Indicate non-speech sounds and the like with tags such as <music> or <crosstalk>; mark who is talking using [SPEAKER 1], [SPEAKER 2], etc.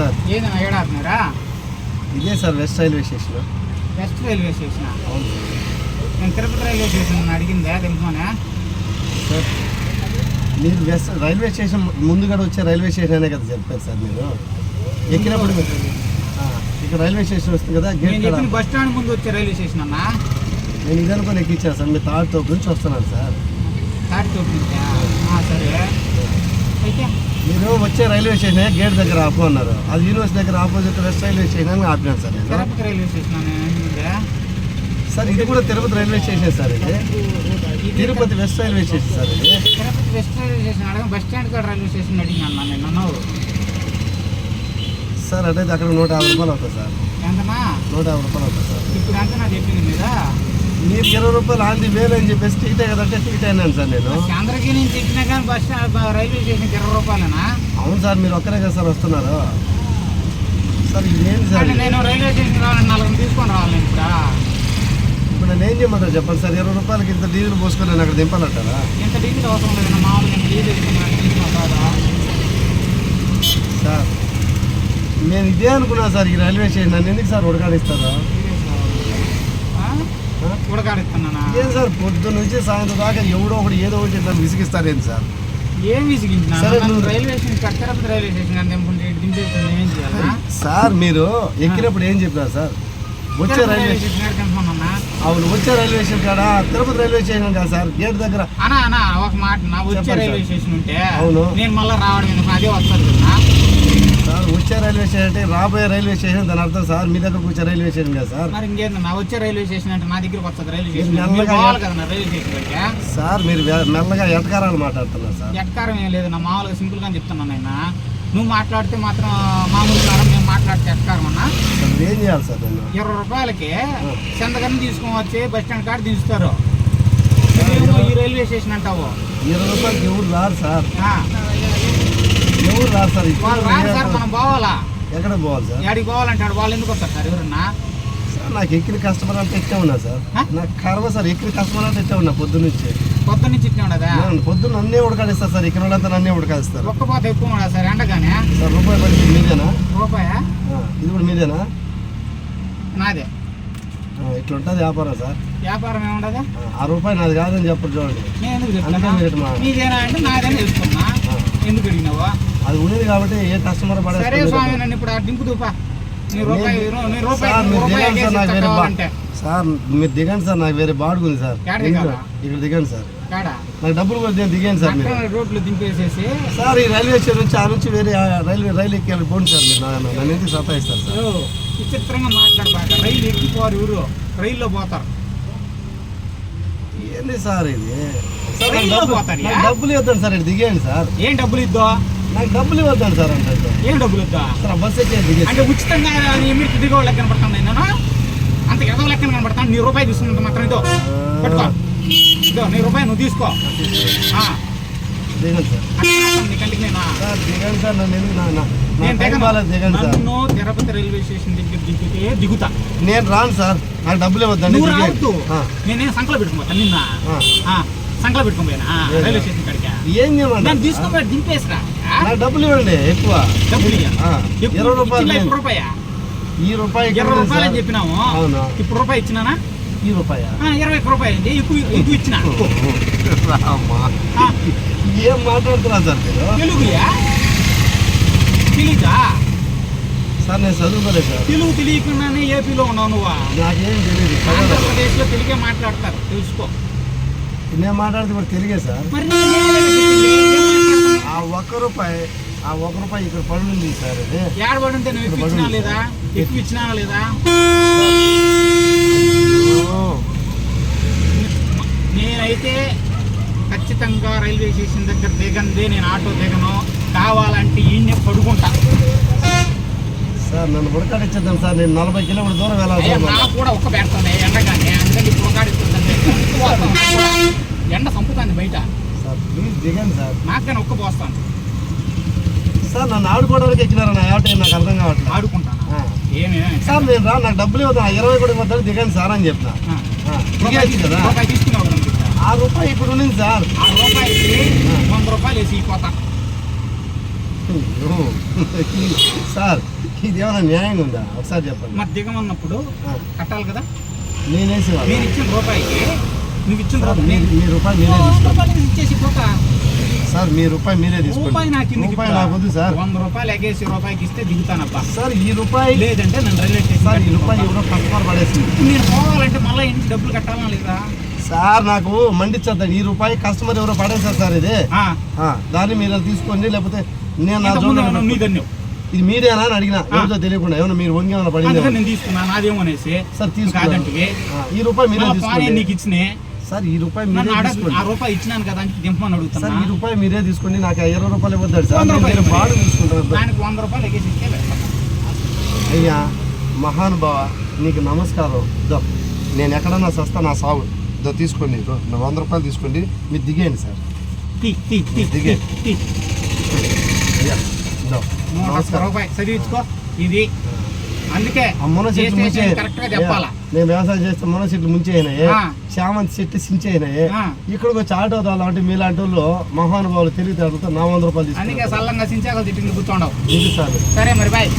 [SPEAKER 1] Sir.
[SPEAKER 2] ఏదైనా ఏడాడుతున్నారా
[SPEAKER 1] ఇదే sir west railway station
[SPEAKER 2] west railway station
[SPEAKER 1] అవును.
[SPEAKER 2] నేను తిరుపతి రైల్వే స్టేషన్ అడిగిందా తెలుసుమనే?
[SPEAKER 1] సార్ మీరు వెస్ట్ రైల్వే స్టేషన్ ముందుగా వచ్చే రైల్వే స్టేషన్ అనే కదా చెప్పారు సార్ మీరు. ఎక్కినప్పుడు మీరు- ఇక్కడ రైల్వే స్టేషన్ వస్తుంది కదా గేట్
[SPEAKER 2] బస్ స్టాండ్ ముందు వచ్చే రైల్వే స్టేషన్ అన్నా?
[SPEAKER 1] నేను ఇది అనుకుని ఎక్కించాను సార్ మీ తాడు తోపు నుంచి వస్తున్నాను సార్?
[SPEAKER 2] ఆ, సరే.
[SPEAKER 1] మీరు వచ్చే రైల్వే స్టేషన్ గేట్ దగ్గర ఆపు అన్నారు. అది యూనివర్సిటీ దగ్గర ఆపోజిట్ వెస్ట్ రైల్వే స్టేషన్ అని ఆపినాను సార్ నేను.
[SPEAKER 2] Railway station?
[SPEAKER 1] సార్ ఇది కూడా తిరుపతి రైల్వే స్టేషన్ సార్ ఇది. Tirupati west railway station sir ఇది.
[SPEAKER 2] తిరుపతి వెస్ట్ రైల్వే స్టేషన్ అడగ బస్ స్టాండ్ కాడ రైల్వే స్టేషన్ అడిగినా నేను అన్నావు.
[SPEAKER 1] సార్ అటైతే అక్కడ నూట యాభై రూపాయలు అవుతుంది సార్.
[SPEAKER 2] ఎంతనా?
[SPEAKER 1] నూట యాభై రూపాయలు అవుతుంది సార్.
[SPEAKER 2] ఇప్పుడు ఎంత నా చెప్పింది మీద.
[SPEAKER 1] మీరు ఇరవై రూపాయలు ఆంది వేలు అని చెప్పేసి టికెట్ కదంటే టికెట్ అయినాను సార్ నేను.
[SPEAKER 2] చంద్రగిరి నుంచి ఎక్కినా కానీ బస్ రైల్వే స్టేషన్కి ఇరవై రూపాయలేనా?
[SPEAKER 1] అవును సార్ మీరు ఒక్కరే కదా సార్ వస్తున్నారు. సార్ ఇదేంటి సార్
[SPEAKER 2] నేను రైల్వే స్టేషన్ రావాలని నలుగురు తీసుకొని రావాలి ఇప్పుడు?
[SPEAKER 1] ఇప్పుడు నేను ఏం చేయమంటారు చెప్పండి సార్? ఇరవై రూపాయలకి ఇంత డీజిల్ పోసుకొని నేను అక్కడ దింపాలంటారా
[SPEAKER 2] ఎంత డీజిల్ అవసరం లేదు మామూలుగా డీజిల్
[SPEAKER 1] సార్ నేను ఇదే అనుకున్నా సార్ ఈ రైల్వే స్టేషన్ నన్ను ఎందుకు సార్ ఉడకాడిస్తారా
[SPEAKER 2] ఉడకాడిస్తున్నానా?
[SPEAKER 1] ఏం సార్ పొద్దున్న నుంచి సాయంత్రం దాకా ఎవడో ఒకటి ఏదో ఒకటి ఇట్లా విసిగిస్తారేంటి సార్?
[SPEAKER 2] ఏం విసిగించిన?
[SPEAKER 1] సరే, నువ్వు-
[SPEAKER 2] రైల్వే స్టేషన్ రైల్వే స్టేషన్ కానీ దింపుకుంటే ఇటు దింపేసి ఏం చేయాలా?
[SPEAKER 1] సార్ మీరు ఎక్కినప్పుడు ఏం చెప్పారు సార్? వచ్చే రైల్వే
[SPEAKER 2] స్టేషన్
[SPEAKER 1] అవును వచ్చే రైల్వే స్టేషన్ కాడ తిరుపతి రైల్వే స్టేషన్ కాదు సార్ గేట్ దగ్గర.
[SPEAKER 2] అనా అనా ఒక మాట నా వచ్చే
[SPEAKER 1] చెప్పండి
[SPEAKER 2] రైల్వే
[SPEAKER 1] సార్.
[SPEAKER 2] స్టేషన్ ఉంటే
[SPEAKER 1] అవును.
[SPEAKER 2] నేను మళ్ళీ రావడం ఎందుకు? అదే వస్తుంది కదా.
[SPEAKER 1] సార్ వచ్చే రైల్వే స్టేషన్ అంటే రాబోయే రైల్వే స్టేషన్ దాని అర్థం సార్ మీ దగ్గరకు వచ్చే రైల్వే స్టేషన్ కదా సార్.
[SPEAKER 2] మరి వచ్చే రైల్వే స్టేషన్ అంటే నా దగ్గరికి వస్తుంది రైల్వే
[SPEAKER 1] మీరు
[SPEAKER 2] స్టేషన్.
[SPEAKER 1] మెల్లగా
[SPEAKER 2] పోవాలి రైల్వే స్టేషన్ దగ్గర
[SPEAKER 1] సార్ మీరు వె- మెల్లగా ఎటకారాలు మాట్లాడుతున్నారు సార్.
[SPEAKER 2] ఎట్కారం ఏం లేదు నా మామూలుగా సింపుల్గా చెప్తున్నాను ఆయన నువ్వు మాట్లాడితే మాత్రం మామూలు కారం మేము మాట్లాడితే ఎట్కారం అన్నా?
[SPEAKER 1] ఏం చేయాలి సార్ నేను?
[SPEAKER 2] ఇరవై రూపాయలకి చందగరం తీసుకొని వచ్చి బస్ స్టాండ్ కాడ దించుతారు. నువ్వేమో ఈ రైల్వే స్టేషన్ అంటావు.
[SPEAKER 1] ఇరవై రూపాయలకి ఎవరు రారు సార్.
[SPEAKER 2] ఆ,
[SPEAKER 1] ఎవరు రారు సార్
[SPEAKER 2] వాళ్ళు రారు సార్ మనం పోవాలా?
[SPEAKER 1] ఎక్కడ పోవాలి సార్?
[SPEAKER 2] ఎక్కడికి పోవాలంటాడు వాళ్ళు ఎందుకు వస్తారు సార్ ఎవరన్నా?
[SPEAKER 1] సార్ నాకు ఎక్కిన కస్టమర్ అంటే ఎక్కే ఉన్నా సార్? నాకు కర్మ సార్ ఎక్కిన కస్టమర్ అంటే ఎక్కే ఉన్నా పొద్దున్న నుంచి.
[SPEAKER 2] కొత్త నుంచి ఇట్లా ఉండదా?
[SPEAKER 1] నేను పొద్దున్న నన్నే ఉడకాడిస్తారు సార్ ఇక్కడ వాళ్ళంతా నన్నే ఉడకాడిస్తారు
[SPEAKER 2] ఒక్క పోత ఎక్కువ ఉండదు సార్ ఎండగానే?
[SPEAKER 1] సార్ రూపాయి పడి మీదేనా?
[SPEAKER 2] రూపాయా?
[SPEAKER 1] ఇది కూడా మీదేనా?
[SPEAKER 2] నాదే.
[SPEAKER 1] ఇట్లా ఉంటుంది వ్యాపారం సార్.
[SPEAKER 2] వ్యాపారం ఏముండదా?
[SPEAKER 1] ఆ, రూపాయి నాది కాదని చెప్పరు చూడండి.
[SPEAKER 2] నేను ఎందుకు
[SPEAKER 1] అందుకే
[SPEAKER 2] చెప్తున్నా?
[SPEAKER 1] మీరు ఇట్లా మా-
[SPEAKER 2] నీదేనా అంటే నాదని తెలుసుకున్నా ఎందుకు అడిగినావా?
[SPEAKER 1] అది ఉండేది కాబట్టి ఏ కస్టమర్
[SPEAKER 2] సరే స్వామి
[SPEAKER 1] పడే
[SPEAKER 2] నన్ను ఇప్పుడు ఆ దింపు
[SPEAKER 1] సార్ మీరు దిగండి సార్ నాకు వేరే బా-
[SPEAKER 2] కావాలంటే.
[SPEAKER 1] సార్? ఇక్కడ దిగండి సార్. నాకు డబ్బులు కూడా దిగ- దిగండి సార్ మీరు.
[SPEAKER 2] రోడ్లు దింపేసేసి
[SPEAKER 1] సార్ ఈ రైల్వే స్టేషన్ నుంచి ఆ నుంచి వేరే రైల్వే రైలు ఎక్కి పోండి సార్ మీరు. నన్ను ఎందుకు సతాయిస్తారు సార్?
[SPEAKER 2] విచిత్రంగా మాట్లాడబాక. రైలు ఎక్కిపోరు ఊరు. రైల్లో పోతారు.
[SPEAKER 1] ఏంది సార్ ఇది? డబ్బులు ఇవ్వద్దండి సార్ ఇక్కడ దిగేయండి సార్.
[SPEAKER 2] ఏం డబ్బులు ఇద్దో?
[SPEAKER 1] నాకు డబ్బులు ఇవ్వద్దండి సార్ అంటే
[SPEAKER 2] ఏం డబ్బులు ఇద్దా
[SPEAKER 1] సార్ బస్
[SPEAKER 2] అంటే ఉచితంగా ఎమ్మిరికి దిగో లెక్కన పడుతుంది నేను అంత ఎదో లెక్కన కనపడతాను నీ రూపాయి తీసుకున్నంత మాత్రం ఇదో. పెట్టుకో. ఇదో నీ రూపాయి నువ్వు తీసుకో.
[SPEAKER 1] నన్ను
[SPEAKER 2] తిరుపతి రైల్వే స్టేషన్ దగ్గర దిగితే దిగుతా.
[SPEAKER 1] నేను రాను సార్. నాకు డబ్బులు ఇవ్వద్దండి
[SPEAKER 2] నేనేం సంకలో పెట్టుకోతా నిన్న. సంకలో పెట్టుకోపోయినా. రైల్వే స్టేషన్ కాడికి?
[SPEAKER 1] ఏం
[SPEAKER 2] నేను తీసుకోపోయి దింపేసిరా.
[SPEAKER 1] డబ్బులు ఇవ్వండి ఎక్కువ. ఇరవై రూపాయలు ఈ రూపాయి
[SPEAKER 2] ఇరవై రూపాయలు. అని చెప్పినాము.
[SPEAKER 1] అవును?
[SPEAKER 2] ఇప్పుడు రూపాయి ఇచ్చినానా?
[SPEAKER 1] ఈ రూపాయ?
[SPEAKER 2] ఇరవై ఒక్క రూపాయలు అయింది ఎక్కువ ఎక్కువ ఇచ్చిన.
[SPEAKER 1] ఏం మాట్లాడుతున్నారు సార్ మీరు?
[SPEAKER 2] తెలుగుయా? తెలీదా
[SPEAKER 1] సార్ నేను చదువుకోలేదు సార్.
[SPEAKER 2] తెలుగు తెలియకుండానే ఏపీలో ఉన్నావు నువ్వు?
[SPEAKER 1] నాకేం తెలియదు చదవలేదు.
[SPEAKER 2] ఆంధ్రప్రదేశ్లో తెలుగే మాట్లాడతారు. తెలుసుకో.
[SPEAKER 1] నేను మాట్లాడితే కూడా తెలియదు సార్?
[SPEAKER 2] మరి
[SPEAKER 1] ఆ ఒక్క రూపాయి ఆ ఒక్క రూపాయి ఇక్కడ పడుంది సార్ అది
[SPEAKER 2] ఏడబడి ఉంటే నువ్వు ఎక్కువ ఇచ్చినా లేదా? ఎక్కువ ఇచ్చినా లేదా? నేనైతే ఖచ్చితంగా రైల్వే స్టేషన్ దగ్గర దిగందే నేను ఆటో దిగను. కావాలంటే ఈయన్నే పడుకుంటా.
[SPEAKER 1] సార్ నన్ను ఉడకాడిచ్చేద్దాం సార్. నేను నలభై కిలోమీటర్ దూరం వెళ్ళాలి సార్.
[SPEAKER 2] నాకు కూడా ఒక్క పెడుతుంది ఎండగానే అందుకని ఇప్పుడు <laughs> ఎండ
[SPEAKER 1] దిగండి సార్.
[SPEAKER 2] నాకని ఒక్క పోస్తాను
[SPEAKER 1] సార్ నన్ను ఆడుకోవడానికి ఎక్కినారు? నా ఆటో నాకు అర్థం కావట్లేదు.
[SPEAKER 2] ఆడుకుంటాను. ఏమి
[SPEAKER 1] సార్ నేను రా నాకు డబ్బులు ఇవ్వదు ఇరవై కూడా ఇవ్వద్దని దిగండి సార్ అని.
[SPEAKER 2] ఆ,
[SPEAKER 1] దిగేయచ్చు కదా
[SPEAKER 2] రూపాయి.
[SPEAKER 1] ఆ రూపాయి ఇప్పుడు ఉంది సార్.
[SPEAKER 2] ఆ రూపాయికి వంద రూపాయలు వేసి పోతా
[SPEAKER 1] సార్ ఇది ఏమైనా న్యాయంగా ఉందా? ఒకసారి చెప్పండి.
[SPEAKER 2] మరి దిగమన్నప్పుడు కట్టాలి కదా?
[SPEAKER 1] నేనేసి
[SPEAKER 2] నేను ఇచ్చిన రూపాయికి నువ్వు ఇచ్చిన రూపాయి
[SPEAKER 1] మీ మీ రూపాయి మీరే తీసుకోండి.
[SPEAKER 2] ఇచ్చేసి
[SPEAKER 1] సార్ మీ రూపాయి మీరే తీసుకోండి.
[SPEAKER 2] రూపాయి నాకు
[SPEAKER 1] రూపాయి? నాకు వద్దు సార్.
[SPEAKER 2] వంద రూపాయలు ఎగేసి రూపాయికి ఇస్తే దిగుతానబ్బా
[SPEAKER 1] సార్ ఈ రూపాయి
[SPEAKER 2] లేదంటే నన్ను రైల్వే స్టేషన్
[SPEAKER 1] సార్ ఈ రూపాయి. ఎవరో కస్టమర్ పడేసింది.
[SPEAKER 2] నేను పోవాలంటే మళ్ళీ ఇంటికి డబ్బులు కట్టాలా లేదా?
[SPEAKER 1] సార్ నాకు మండిచ్చద్దండి ఈ రూపాయి కస్టమర్ ఎవరో పడేశారు సార్ ఇది. దాన్ని మీరు తీసుకోండి లేకపోతే నేను నా
[SPEAKER 2] ఇంతకుముందు
[SPEAKER 1] జోబులో
[SPEAKER 2] ఏమన్నా నీ
[SPEAKER 1] పెట్టుకుంటా.
[SPEAKER 2] ధన్యం
[SPEAKER 1] ఇది మీదేనా అని అడిగిన. ఎవరితో తెలియకుండా ఏమన్నా మీరు వంగి ఏమైనా పడింది
[SPEAKER 2] నేను తీసుకున్నా నాదేమో అనేసి.
[SPEAKER 1] సార్ తీసుకున్నాను ఈ రూపాయి మీరే తీసుకోండి.
[SPEAKER 2] నీకు ఇచ్చినే.
[SPEAKER 1] సార్ ఈ రూపాయి మీరే తీసుకోండి.
[SPEAKER 2] ఆ రూపాయి ఇచ్చినాను కదా అని దింపమని
[SPEAKER 1] సార్
[SPEAKER 2] అడుగుతున్నా
[SPEAKER 1] ఈ రూపాయి మీరే తీసుకోండి నాకు ఇరవై రూపాయలు ఇవ్వద్దాడు సార్. నేను బాగా తీసుకుంటాను
[SPEAKER 2] దానికి వంద రూపాయలు ఎగేసి.
[SPEAKER 1] అయ్యా మహానుభావ నీకు నమస్కారం. దో నేను ఎక్కడన్నా సస్తా నా సాగు దో తీసుకోండి వంద రూపాయలు తీసుకోండి. మీరు దిగేయండి సార్. దిగే. నమస్కారం.
[SPEAKER 2] చదివించుకో. ఇది అందుకే కరెక్ట్గా చెప్పాలా?
[SPEAKER 1] నేను వ్యవసాయం చేస్తే మున చెట్లు ముంచేయినాయి. చామంతి చెట్లు సించేయినాయి.
[SPEAKER 2] ఆ.
[SPEAKER 1] ఇక్కడికి వచ్చి ఆటో అంటే మీలాంటి వాళ్ళు మహానుభావులు తెలివితేటలతో నా వంద రూపాయలు
[SPEAKER 2] అందుకే
[SPEAKER 1] తీసుకున్నారు
[SPEAKER 2] సల్లంగా సించాకలు తిట్టింది కూర్చోండవు.
[SPEAKER 1] ఇది సార్.
[SPEAKER 2] సరే మరి బాయ్.